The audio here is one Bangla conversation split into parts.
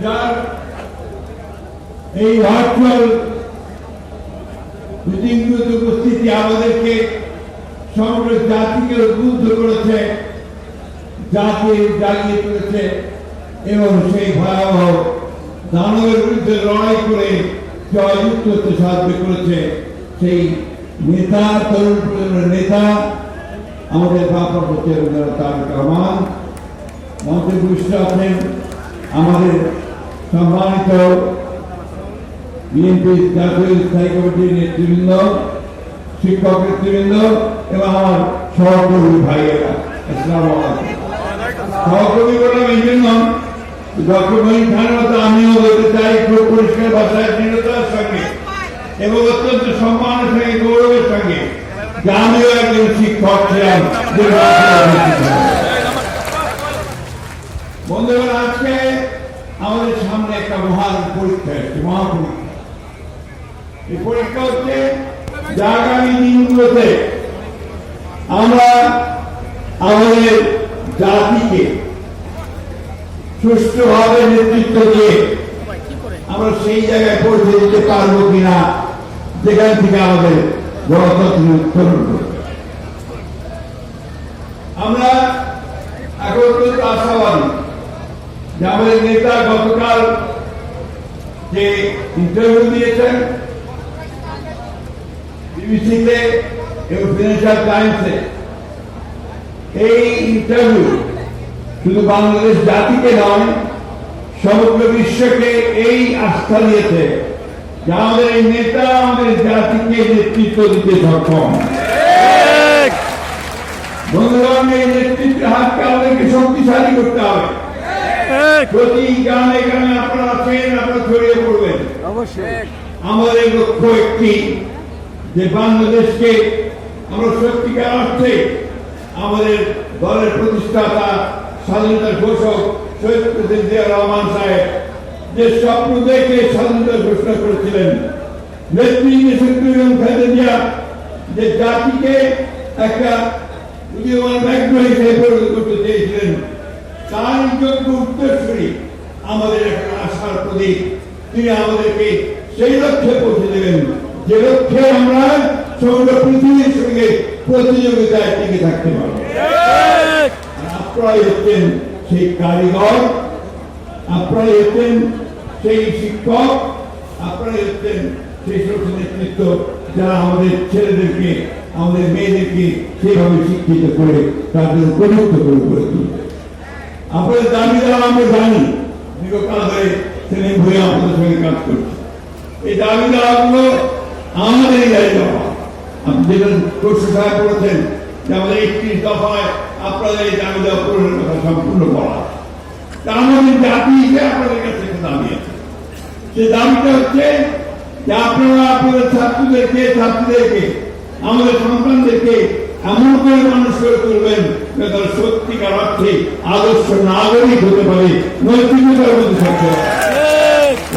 যার এই ভার্চুয়াল মিটিংগুলোতে উপস্থিতি আমাদেরকে সমগ্র জাতিকে উদ্বুদ্ধ করেছে জাতি জাগিয়ে তুলেছে এবং সেই ভয়াবহ দানবের বিরুদ্ধে লড়াই করে জয়যুক্ত হতে সাহায্য করেছে। সেই নেতা, তরুণ প্রজন্মের নেতা, আমাদের ভারপ্রাপ্ত চেয়ারম্যান তারেক রহমান, মন্ত্রী বুষ্ট আছেন আমাদের সম্মানিত বিএনপি জাতীয় স্থায়ী কমিটির নেতৃবৃন্দ, শিক্ষক নেতৃবৃন্দ এবং আমার সহকর্মী ভাইয়েরা ইসলাম সহকর্মী বললাম এই জন্য ডক্টর মহিন খানের মতো আমিও বলতে চাই, খুব পরিষ্কার ভাষায় দৃঢ়তার সঙ্গে এবং অত্যন্ত সম্মানের সঙ্গে, গৌরবের সঙ্গে যে আমিও একজন শিক্ষক ছিলাম। যে বন্ধুগণ, আজকে আমাদের সামনে একটা মহান পরীক্ষা এসছে মহাপরীক্ষা। এই পরীক্ষা হচ্ছে আগামী দিনগুলোতে আমরা আমাদের জাতিকে সুষ্ঠুভাবে নেতৃত্ব দিয়ে আমরা সেই জায়গায় পৌঁছে দিতে পারব কিনা, যেখান থেকে আমাদের গণতন্ত্র উত্তরণ আমরা যে আমাদের নেতা গতকাল যে ইন্টারভিউ দিয়েছেন বিবিসিতে এবং ফিনান্সিয়াল টাইমসে এই ইন্টারভিউ শুধু বাংলাদেশ জাতিকে নয় সমগ্র বিশ্বকে এই আস্থা দিয়েছে যে আমাদের এই নেতা আমাদের জাতিকে নেতৃত্ব দিতে সক্ষম। বন্ধুগণ এই নেতৃত্বের হাতকে আমাদেরকে শক্তিশালী করতে হবে। প্রতি গ্রামে গ্রামে আপনারা আছেন আপনারা ছড়িয়ে পড়বেন। অবশ্যই। আমাদের লক্ষ্য একটি যে বাংলাদেশকে আমরা সত্যিকার অর্থে আমাদের দলের প্রতিষ্ঠাতা স্বাধীনতার ঘোষক শহীদ প্রেসিডেন্ট জিয়া রহমান সাহেব যে স্বপ্ন দেখে স্বাধীনতা ঘোষণা করেছিলেন। এবং খালেদা যে জাতিকে একটা উদীয়মান হিসেবে পরিণত করতে চেয়েছিলেন তার যোগ্য উত্তরসূরি আমাদের একটা আশার প্রতীক তিনি আমাদেরকে সেই লক্ষ্যে পৌঁছে দেবেন। যে লক্ষ্যে আমরা সমগ্র পৃথিবীর সঙ্গে প্রতিযোগিতায় টিকে থাকতে পারব। আপনারাই হচ্ছেন সেই কারিগর, আপনারাই হচ্ছেন সেই শিক্ষক, আপনারাই হচ্ছেন সেই সমস্ত নেতৃত্ব যারা আমাদের ছেলেদেরকে, আমাদের মেয়েদেরকে সেইভাবে শিক্ষিত করে তাদের উপযুক্ত করে গড়ে তুলবে আপনাদের দাবি দেওয়া আমরা জানি। দীর্ঘকাল ধরে সেলিম ভুঁইয়া আপনাদের সঙ্গে কাজ করছে। এই দাবি দেওয়াগুলো আমাদেরই দাবি দেওয়া আপনি যেটা প্রশ্ন সাহেব করেছেন যে আমাদের একত্রিশ দফায় আপনাদের এই দাবি দেওয়া পূরণের কথা সম্পূর্ণ বলা। তা আমাদের জাতি হিসেবে আপনাদের কাছে একটা দাবি আছে। সেই দাবিটা হচ্ছে যে আপনারা আপনাদের ছাত্রদেরকে, ছাত্রীদেরকে, আমাদের সন্তানদেরকে এমন করে মানুষ করে তুলবেন তারা সত্যিকার অর্থে আদর্শ নাগরিক হতে পারে। নৈতিকতার মধ্যে থাকতে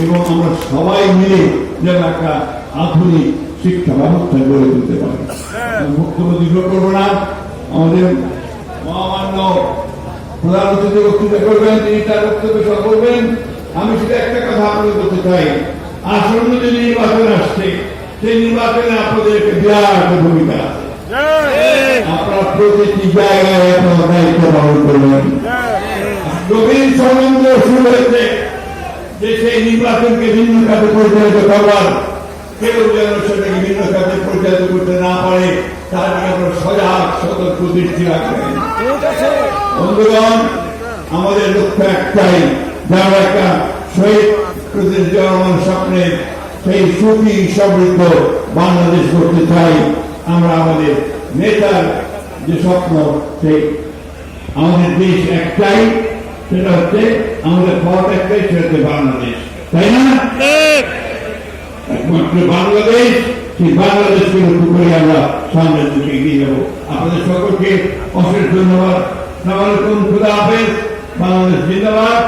এবং আমরা সবাই মিলে যেন একটা আধুনিক শিক্ষা ব্যবস্থা গড়ে তুলতে পারি। মুখ্যমন্ত্রী করব না। আমাদের মহামান্য প্রধান অতিথি বক্তৃতা করবেন তিনি তার বক্তব্য সহ করবেন আমি শুধু একটা কথা আপনাদের বলতে চাই। আসন্ন যে নির্বাচন আসছে সেই নির্বাচনে আপনাদের একটা বিরাট ভূমিকা প্রতিটি জায়গায় আপনারা দায়িত্ব পালন করবেন গভীর সম্বন্ধ শুরু হয়েছে যে সেই নির্বাচনকে ভিন্ন খাতে পরিচালিত করবার কেউ যেন সেটাকে ভিন্ন খাতে পরিচালিত করতে না পারে তার জন্য আপনারা সজাগ সতর্ক দৃষ্টি রাখবেন বন্ধুগণ, আমাদের লক্ষ্য একটাই, যারা একটা শহীদ জিয়া রহমান স্বপ্নের সেই সুখী সমৃদ্ধ বাংলাদেশ করতে চাই। আমরা আমাদের নেতার যে স্বপ্ন সেই আমাদের দেশ একটাই সেটা হচ্ছে আমাদের পথ একটাই সেটা হচ্ছে বাংলাদেশ তাই না একমাত্র বাংলাদেশ সেই বাংলাদেশকে লক্ষ্য করে আমরা সামনের দিকে এগিয়ে যাব আপনাদের সকলকে অশেষ ধন্যবাদ সালামালাইকুম খুদা হাফেজ বাংলাদেশ জিন্দাবাদ